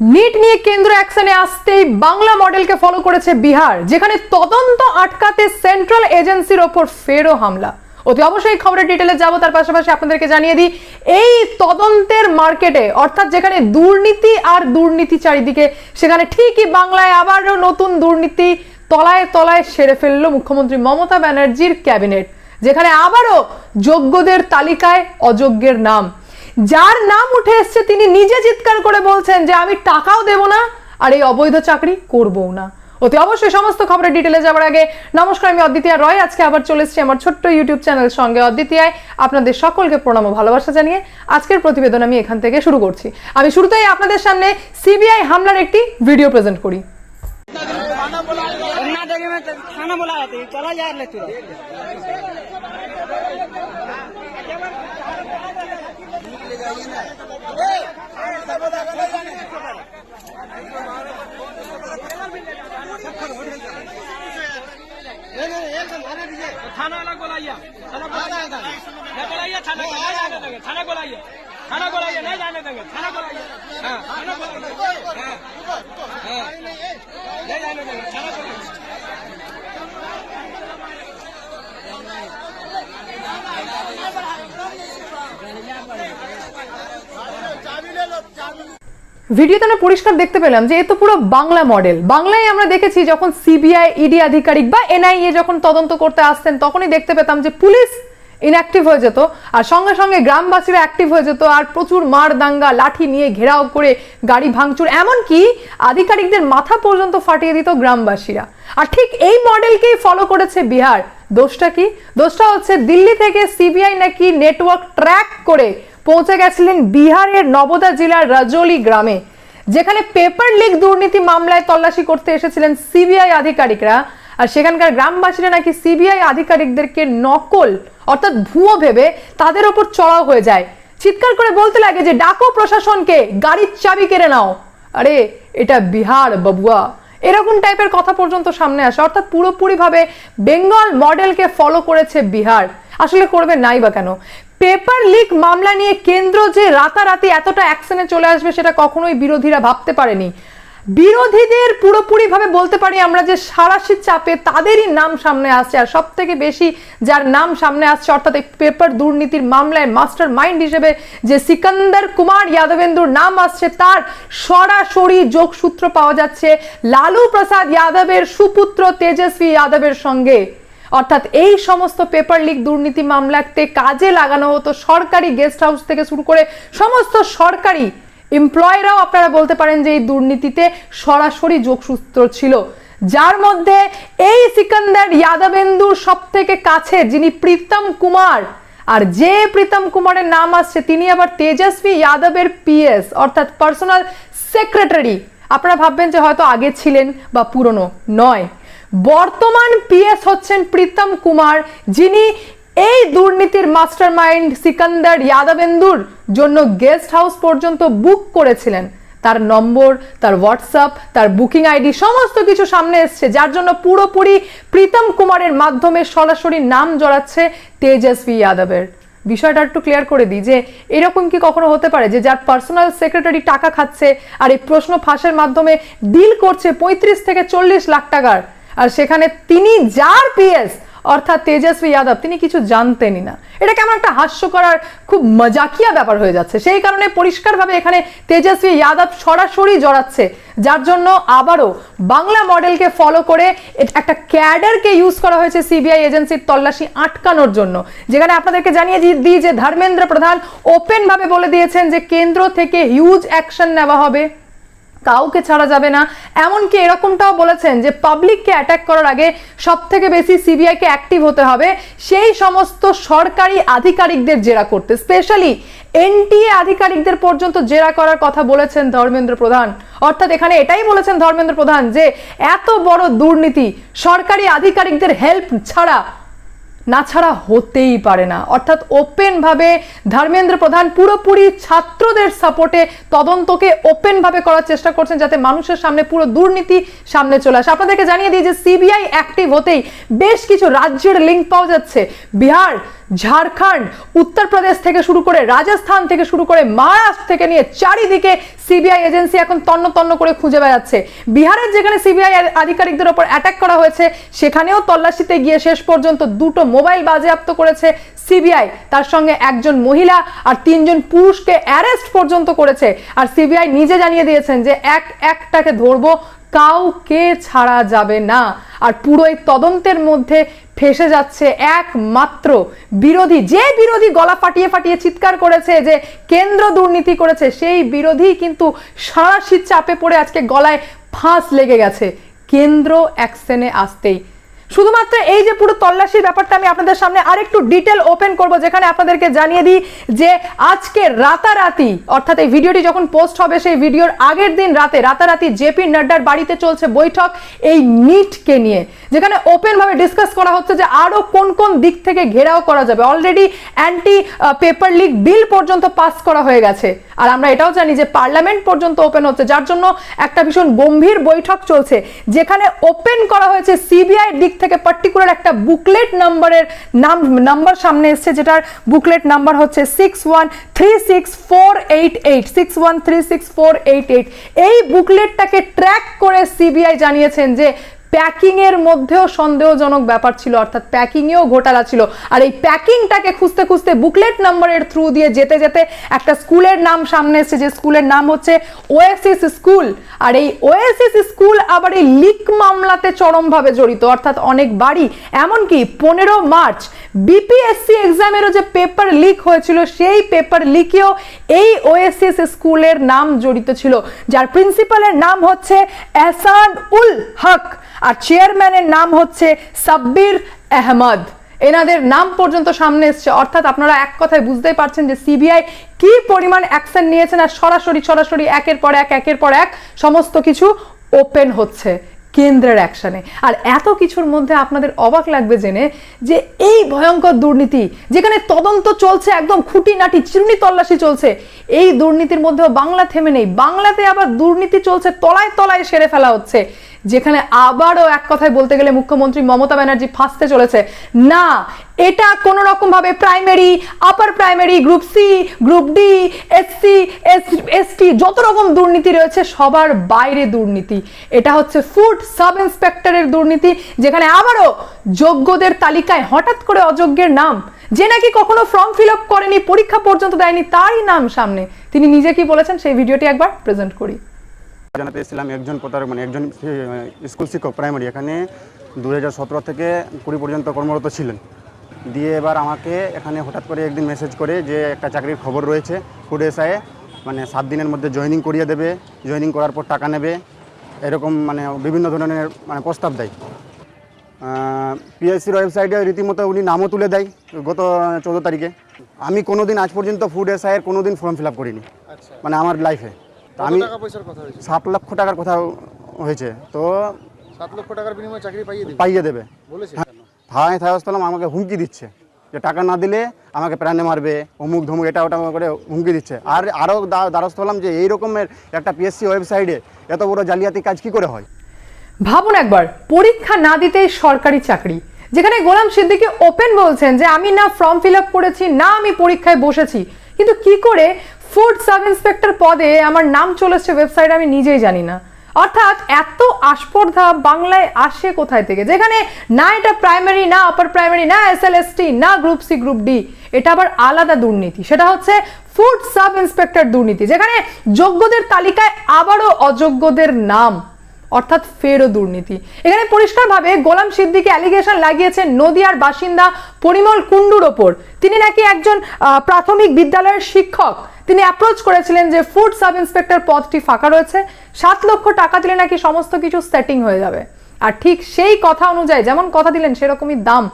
NEET নিয়ে কেন্দ্র অ্যাকশনে আসতেই বাংলা মডেলকে ফলো করেছে বিহার, যেখানে তদন্ত আটকাতে সেন্ট্রাল এজেন্সির ওপর ফেরও হামলা। অতি অবশ্যই খবরের ডিটেলে যাব, তার পাশাপাশি আপনাদেরকে জানিয়ে দিই, এই তদন্তের মার্কেটে অর্থাৎ যেখানে দুর্নীতি আর দুর্নীতি চারিদিকে, সেখানে ঠিকই বাংলায় আবারও নতুন দুর্নীতি তলায় তলায় সেরে ফেলল মুখ্যমন্ত্রী মমতা ব্যানার্জির ক্যাবিনেট, যেখানে আবারও যোগ্যদের তালিকায় অযোগ্যের নাম। যার নাম উঠে এসছে, তিনি নিজে চিৎকার করে বলছেন যে, আমি টাকাও দেব না আর এই অবৈধ চাকরি করবও না। অতি অবশ্যই সমস্ত খবরের ডিটেলে যাওয়ার আগে, নমস্কার, আমি অদ্বিতীয়া রয়। আজকে আবার চলে এসেছি আমার ছোট্ট ইউটিউব চ্যানেল সঙ্গে। অদ্বিতীয়ায় আপনাদের সকলকে প্রণাম ও ভালোবাসা জানিয়ে আজকের প্রতিবেদন আমি এখান থেকে শুরু করছি। আমি শুরুতেই আপনাদের সামনে সিবিআই হামলার একটি ভিডিও প্রেজেন্ট করি। ना थाना अलग बुलाइए थाना बुलाइए बुलाइए थाना को नहीं जाने देंगे थाना बुलाइए थाना बुलाइए नहीं जाने देंगे थाना बुलाइए हाँ थाना बुलाइए हाँ हाँ नहीं जाने देंगे थाना बुलाइए ভিডিওতে আমরা পরিষ্কার দেখতে পেলাম যে এ তো পুরো বাংলা মডেল বাংলায় আমরা দেখেছি যখন সিবিআই ইডি আধিকারিক বা এনআইএ যখন তদন্ত করতে আসতেন, তখনই দেখতে পেতাম যে পুলিশ ইনঅ্যাক্টিভ হয়ে যেত, আর সঙ্গে সঙ্গে গ্রামবাসীরা অ্যাক্টিভ হয়ে যেত, আর প্রচুর মার দাঙ্গা, লাঠি নিয়ে ঘেরাও করে গাড়ি ভাঙচুর, এমনকি আধিকারিকদের মাথা পর্যন্ত ফাটিয়ে দিত গ্রামবাসীরা। আর ঠিক এই মডেলকেই ফলো করেছে বিহার। দোষটা কি? দোষটা হচ্ছে দিল্লি থেকে সিবিআই নাকি নেটওয়ার্ক ট্র্যাক করে পৌঁছে গেছিলেন বিহারের নবদা জেলার রাজৌলি গ্রামে, যেখানে পেপার লিক দুর্নীতি মামলায় তল্লাশি করতে এসেছিলেন সিবিআই আধিকারিকরা। আর সেখানকার গ্রামবাসীরা নাকি সিবিআই আধিকারিকদেরকে নকল, অর্থাৎ ভুয়ো ভেবে তাদের ওপর চড়াও হয়ে যায়। চিৎকার করে বলতে লাগে যে, ডাকো প্রশাসনকে, গাড়ির চাবি কেড়ে নাও। আরে, এটা বিহার, বাবুয়া। এরকম টাইপের কথা পর্যন্ত সামনে আসে। অর্থাৎ পুরোপুরিভাবে বেঙ্গল মডেলকে ফলো করেছে বিহার। আসলে করবে নাই বা কেন? পেপার লিক মামলা নিয়ে কেন্দ্র যে রাতারাতি এতটা অ্যাকশনে চলে আসবে সেটা কখনোই বিরোধীরা ভাবতে পারেনি। বিরোধীদের পুরোপুরিভাবে বলতে পারি আমরা যে সারাশি চাপে তাদেরই নাম সামনে আসছে, আর সব থেকে বেশি যার নাম সামনে আসছে, অর্থাৎ এই পেপার দুর্নীতির মামলায় মাস্টার মাইন্ড হিসেবে যে সিকান্দার কুমার যাদবেন্দুর নাম আসছে, তার সরাসরি যোগসূত্র পাওয়া যাচ্ছে লালু প্রসাদ যাদবের সুপুত্র তেজস্বী যাদবের সঙ্গে। অর্থাৎ এই সমস্ত পেপার লিক দুর্নীতি মামলাতে কাজে লাগানো হতো সরকারি গেস্ট হাউস থেকে শুরু করে সমস্ত সরকারি এমপ্লয়িরাও আপনারা বলতে পারেন যে এই দুর্নীতিতে সরাসরি যোগসূত্র ছিল। যার মধ্যে এই সিকান্দার যাদবেন্দুর সব থেকে কাছে, যিনি প্রীতম কুমার, আর যে প্রীতম কুমারের নাম আসছে, তিনি আবার তেজস্বী যাদবের পিএস অর্থাৎ পার্সোনাল সেক্রেটারি আপনারা ভাববেন যে হয়তো আগে ছিলেন বা পুরনো নয়। বর্তমান পিএস হচ্ছেন প্রীতম কুমার, যিনি এই দুর্নীতির মাস্টার মাইন্ড সিকান্দার যাদবেন্দুর জন্য গেস্ট হাউস পর্যন্ত বুক করেছিলেন। তার নম্বর, তার হোয়াটসঅ্যাপ, তার বুকিং আইডি সমস্ত কিছু সামনে এসছে, যার জন্য পুরোপুরি প্রীতম কুমারের মাধ্যমে সরাসরি নাম জড়াচ্ছে তেজস্বী যাদবের। বিষয়টা একটু ক্লিয়ার করে দিই যে, এরকম কি কখনো হতে পারে যে, যার পার্সোনাল সেক্রেটারি টাকা খাচ্ছে আর এই প্রশ্ন ফাঁসের মাধ্যমে ডিল করছে পঁয়ত্রিশ থেকে চল্লিশ লাখ টাকার আর সেখানে তিনি যার পিএস, অর্থাৎ তেজস্বী যাদব, তিনি কিছু জানতেনই না। এটা কেমন একটা হাস্য করার খুব মজাকিয়া ব্যাপার হয়ে যাচ্ছে। সেই কারণে পরিষ্কারভাবে এখানে তেজস্বী যাদব সরাসরি জড়াচ্ছে, যার জন্য আবারও বাংলা মডেলকে ফলো করে একটা ক্যাডারকে ইউজ করা হয়েছে সিবিআই এজেন্সির তল্লাশি আটকানোর জন্য। যেখানে আপনাদেরকে জানিয়ে দিই যে ধর্মেন্দ্র প্রধান ওপেনভাবে বলে দিয়েছেন যে কেন্দ্র থেকে হিউজ অ্যাকশন নেওয়া হবে। কাউকে ছাড়া যাবে না। এমনকি এরকমটাও বলেছেন যে পাবলিককে অ্যাটাক করার আগে সব থেকে বেশি সিবিআইকে অ্যাক্টিভ হতে হবে। সেই সমস্ত সরকারি আধিকারিকদের জেরা করতে স্পেশালি এনটিএ আধিকারিকদের পর্যন্ত জেরা করার কথা বলেছেন ধর্মেন্দ্র প্রধান। অর্থাৎ এখানে এটাই বলেছেন ধর্মেন্দ্র প্রধান যে এত বড় দুর্নীতি সরকারি আধিকারিকদের হেল্প ছাড়া না ছাড়া হতেই পারে না। অর্থাৎ ওপেনভাবে ধর্মেন্দ্র প্রধান পুরোপুরি ছাত্রদের সাপোর্টে তদন্তকে ওপেনভাবে করার চেষ্টা করছেন যাতে মানুষের সামনে পুরো দুর্নীতি সামনে চলে আসে। আপনাদেরকে জানিয়ে দিই যে সিবিআই অ্যাক্টিভ হতেই বেশ কিছু রাজ্যের লিঙ্ক পাওয়া যাচ্ছে। বিহার ঝাড়খণ্ড উত্তরপ্রদেশ থেকে শুরু করে রাজস্থান থেকে শুরু করে মহারাষ্ট্র থেকে নিয়ে চারিদিকে সিবিআই এজেন্সি এখন তন্ন তন্ন করে খুঁজে বেড়াচ্ছে। বিহারের যেখানে সিবিআই আধিকারিকদের ওপর অ্যাটাক করা হয়েছে, সেখানেও তল্লাশিতে গিয়ে শেষ পর্যন্ত দুটো মোবাইল বাজেয়াপ্ত করেছে সিবিআই। তার সঙ্গে একজন মহিলা আর তিনজন পুরুষকে অ্যারেস্ট পর্যন্ত করেছে। আর সিবিআই নিজে জানিয়ে দিয়েছেন যে এক একটাকে ধরবো কাউকে ছাড়া যাবে না। আর পুরো এই তদন্তের মধ্যে ফেসে যাচ্ছে একমাত্র বিরোধী। যে বিরোধী গলা ফাটিয়ে ফাটিয়ে চিৎকার করেছে যে কেন্দ্র দুর্নীতি করেছে, সেই বিরোধী কিন্তু সাঁড়াশি চাপে পড়ে আজকে গলায় ফাঁস লেগে গেছে। কেন্দ্র অ্যাকশনে আসতেই শুধুমাত্র এই যে পুরো তল্লাশির ব্যাপারটা আমি আপনাদের সামনে আরেকটু ডিটেল ওপেন করব, যেখানে আপনাদেরকে জানিয়ে দিই যে আজকে রাতারাতি, অর্থাৎ এই ভিডিওটি যখন পোস্ট হবে, সেই ভিডিওর আগের দিন রাতে রাতারাতি জেপি নাড্ডার বাড়িতে চলছে বৈঠক এই নিটকে নিয়ে, যেখানে ওপেন ভাবে ডিসকাস করা হচ্ছে যে আরও কোন কোন দিক থেকে ঘেরাও করা যাবে। Already anti paper leak bill পর্যন্ত পাস করা হয়ে গেছে। আর আমরা এটাও জানি যে পার্লামেন্ট পর্যন্ত ওপেন হচ্ছে, যার জন্য একটা ভীষণ গম্ভীর বৈঠক চলছে, যেখানে ওপেন করা হয়েছে সিবিআই দিক থেকে পার্টিকুলার একটা বুকলেট নাম্বারের নাম নাম্বার সামনে এসছে, যেটার বুকলেট নাম্বার হচ্ছে six one three six four eight eight six one three six four eight eight এই বুকলেটটাকে ট্র্যাক করে সিবিআই জানিয়েছেন যে প্যাকিং এর মধ্যেও সন্দেহজনক ব্যাপার ছিল, অর্থাৎ প্যাকিং এও ঘোটালা ছিল। আর এই প্যাকিংটাকে খুঁজতে খুঁজতে বুকলেট নাম্বারের থ্রু দিয়ে যেতে যেতে একটা স্কুলের নাম সামনে এসেছে, যে স্কুলের নাম হচ্ছে ওএসএস স্কুল। আর এই ওএসএস স্কুল আবার এই লিক মামলাতে চরমভাবে জড়িত, অর্থাৎ অনেক বাড়ি। এমনকি পনেরো মার্চ বিপিএসসি এক্সামেরও যে পেপার লিক হয়েছিল, সেই পেপার লিকেও এই ওএসএস স্কুলের নাম জড়িত ছিল। যার প্রিন্সিপালের নাম হচ্ছে এহসান উল হক। আর চেয়ারম্যানের নাম হচ্ছে সাব্বির আহমদ। এনাদের নাম পর্যন্ত সামনে এসছে। অর্থাৎ আপনারা এক কথায় বুঝতেই পারছেন যে সিবিআই কি পরিমাণ অ্যাকশন নিয়েছেন আর সরাসরি সরাসরি একের পর এক, একের পর এক সমস্ত কিছু ওপেন হচ্ছে কেন্দ্রের অ্যাকশানে আর এত কিছুর মধ্যে আপনাদের অবাক লাগবে জেনে যে এই ভয়ঙ্কর দুর্নীতি, যেখানে তদন্ত চলছে একদম খুঁটিনাটি, চিরুনি তল্লাশি চলছে, এই দুর্নীতির মধ্যেও বাংলা থেমে নেই। বাংলাতে আবার দুর্নীতি চলছে, তলায় তলায় সেরে ফেলা হচ্ছে। যেখানে আবারও এক কথায় বলতে গেলে মুখ্যমন্ত্রী মমতা ব্যানার্জি ফাঁসতে চলেছে। না, এটা কোনো রকম ভাবে primary upper primary group C group D SC ST যত রকম দুর্নীতি রয়েছে, সবার বাইরে দুর্নীতি। এটা হচ্ছে ফুড সাব ইন্সপেক্টরের দুর্নীতি, যেখানে আবারও যোগ্যদের তালিকায় হঠাৎ করে অযোগ্যের নাম। যে নাকি কখনো ফর্ম ফিল আপ করেনি, পরীক্ষা পর্যন্ত দেয়নি, তারই নাম সামনে। তিনি নিজে কি বলেছেন, সেই ভিডিওটি একবার প্রেজেন্ট করি। জানাতে এসেছিলাম একজন প্রতারক মানে একজন স্কুল শিক্ষক প্রাইমারি এখানে দু হাজার সতেরো থেকে কুড়ি পর্যন্ত কর্মরত ছিলেন। দিয়ে এবার আমাকে এখানে হঠাৎ করে একদিন মেসেজ করে যে একটা চাকরির খবর রয়েছে ফুড এসআইয়ে মানে সাত দিনের মধ্যে জয়েনিং করিয়ে দেবে জয়েনিং করার পর টাকা নেবে এরকম মানে বিভিন্ন ধরনের মানে প্রস্তাব দেয়। পিএসসির ওয়েবসাইটে রীতিমতো উনি নামও তুলে দেয় গত চোদ্দ তারিখে। আমি কোনো দিন আজ পর্যন্ত ফুড এসআইয়ের কোনো দিন ফর্ম ফিল আপ করিনি। মানে আমার লাইফে আমি টাকা পয়সার কথা হয়েছে? সাত লক্ষ টাকার কথা হয়েছে। তো সাত লক্ষ টাকার বিনিময়ে চাকরি পাইয়ে দিবে? পাইয়ে দেবে। থানায় থানাস্থলাম আমাকে হুমকি দিচ্ছে। যে টাকা না দিলে আমাকে প্রাণে মারবে অমুক ধমুক এটা ওটা করে হুমকি দিচ্ছে। আর আরও দ্বারস্থ হলাম যে এই রকমের একটা পিএসসি ওয়েবসাইটে এত বড় জালিয়াতি কাজ কি করে হয়? ভাবুন একবার পরীক্ষা না দিতেই সরকারি চাকরি। যেখানে গোলাম সিদ্দিকী ওপেন বলছেন যে আমি না ফর্ম ফিল আপ করেছি না আমি পরীক্ষায় বসেছি। কিন্তু কি করে ফুড সাব ইন্সপেক্টর পদে আমার নাম চলেছে ওয়েবসাইটে আমি নিজেই জানি না। অর্থাৎ এত আস্পর্ধা বাংলায় আসে কোথায় থেকে? যেখানে না এটা প্রাইমারি না আপার প্রাইমারি না এস এল এস টি না গ্রুপ সি গ্রুপ ডি এটা আবার আলাদা দুর্নীতি। সেটা হচ্ছে ফুড সাব ইন্সপেক্টর দুর্নীতি, যেখানে যোগ্যদের তালিকায় আবারও অযোগ্যদের নাম, অর্থাৎ ফেরও দুর্নীতি। এখানে পরিষ্কারভাবে গোলাম সিদ্দিকি অ্যালিগেশন লাগিয়েছেন নদিয়ার বাসিন্দা পরিমল কুণ্ডুর ওপর। তিনি নাকি একজন প্রাথমিক বিদ্যালয়ের শিক্ষক। তিনি অ্যাপ্রোচ করেছিলেন যে ফুড সাব ইন্সপেক্টর পদটি ফাঁকা রয়েছে, সাত লক্ষ টাকা দিলে নাকি সমস্ত কিছু সেটিং হয়ে যাবে। আর ঠিক সেই কথা অনুযায়ী, যেমন কথা দিলেন সেরকমই দাম।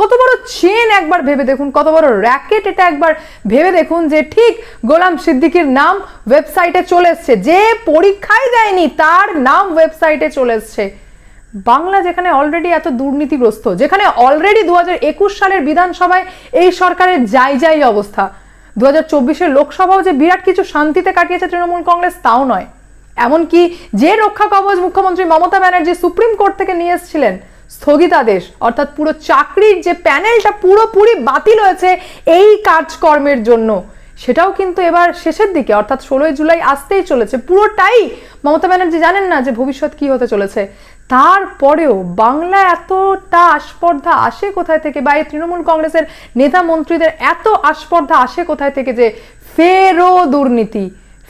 কত বড় চেন একবার ভেবে দেখুন, কত বড় র্যাকেট এটা একবার ভেবে দেখুন যে ঠিক গোলাম সিদ্দিকির নাম ওয়েবসাইটে চলে এসছে। যে পরীক্ষায় দেয়নি, তার নাম ওয়েবসাইটে চলে এসছে। বাংলা যেখানে অলরেডি এত দুর্নীতিগ্রস্ত, যেখানে অলরেডি দু হাজার একুশ সালের বিধানসভায় এই সরকারের যাই যাই অবস্থা দু হাজার লোকসভাও যে বিরাট কিছু শান্তিতে কাটিয়েছে তৃণমূল কংগ্রেস, তাও নয়। এমনকি যে রক্ষা কবচ মুখ্যমন্ত্রী মমতা ব্যানার্জি সুপ্রিম কোর্ট থেকে নিয়ে এসেছিলেন, স্থগিতাদেশ, অর্থাৎ পুরো চাকরির যে প্যানেলটা পুরোপুরি বাতিল হয়েছে এই কাজকর্মের জন্য। সেটাও কিন্তু এবার শেষের দিকে, অর্থাৎ ষোলোই জুলাই আসতেই চলেছে। পুরোটাই মমতা ব্যানার্জি জানেন না যে ভবিষ্যৎ কি হতে চলেছে। তারপরেও বাংলা এতটা আস্পর্ধা আসে কোথায় থেকে? বা এই তৃণমূল কংগ্রেসের নেতা মন্ত্রীদের এত আস্পর্ধা আসে কোথায় থেকে যে ফেরও দুর্নীতি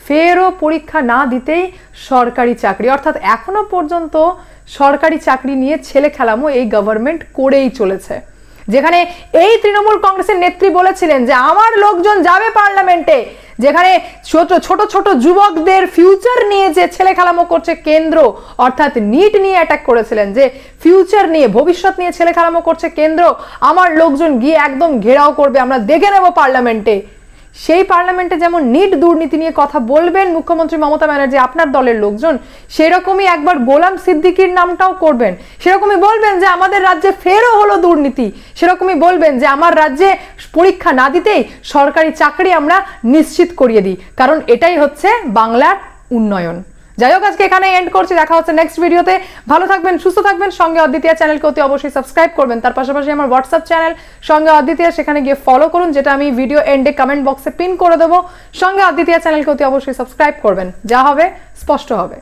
ফেরও পরীক্ষা না দিতেই সরকারি চাকরি। অর্থাৎ এখনও পর্যন্ত সরকারি চাকরি নিয়ে ছেলে খেলামো এই গভর্নমেন্ট করেই চলেছে। যেখানে এই তৃণমূল কংগ্রেসের নেত্রী বলেছিলেন যে আমার লোকজন যাবে পার্লামেন্টে, যেখানে ছোট ছোট ছোট যুবকদের ফিউচার নিয়ে যে ছেলে খেলামো করছে কেন্দ্র, অর্থাৎ নিট নিয়ে অ্যাটাক করেছিলেন যে ফিউচার নিয়ে, ভবিষ্যৎ নিয়ে ছেলে খেলামো করছে কেন্দ্র, আমার লোকজন গিয়ে একদম ঘেরাও করবে, আমরা দেখে নেব পার্লামেন্টে। সেই পার্লামেন্টে যেমন নিট দুর্নীতি নিয়ে কথা বলবেন মুখ্যমন্ত্রী মমতা ব্যানার্জি, আপনার দলের লোকজন, সেরকমই একবার গোলাম সিদ্দিকির নামটাও করবেন। সেরকমই বলবেন যে, আমাদের রাজ্যে ফেরও হলো দুর্নীতি। সেরকমই বলবেন যে, আমার রাজ্যে পরীক্ষা না দিতেই সরকারি চাকরি আমরা নিশ্চিত করিয়ে দিই। কারণ এটাই হচ্ছে বাংলার উন্নয়ন। যাই হোক, আজকে এখানে এন্ড করছি। দেখা হচ্ছে নেক্সট ভিডিওতে ভালো থাকবেন, সুস্থ থাকবেন। সঙ্গে অদ্বিতীয় চ্যানেলকে অতি অবশ্যই সাবস্ক্রাইব করবেন। তার পাশাপাশি আমার হোয়াটসঅ্যাপ চ্যানেল সঙ্গে অদ্বিতীয়, সেখানে গিয়ে ফলো করুন, যেটা আমি ভিডিও এন্ডে কমেন্ট বক্সে পিন করে দেবো। সঙ্গে অদ্বিতীয় চ্যানেলকে অতি অবশ্যই সাবস্ক্রাইব করবেন। যা হবে, স্পষ্ট হবে।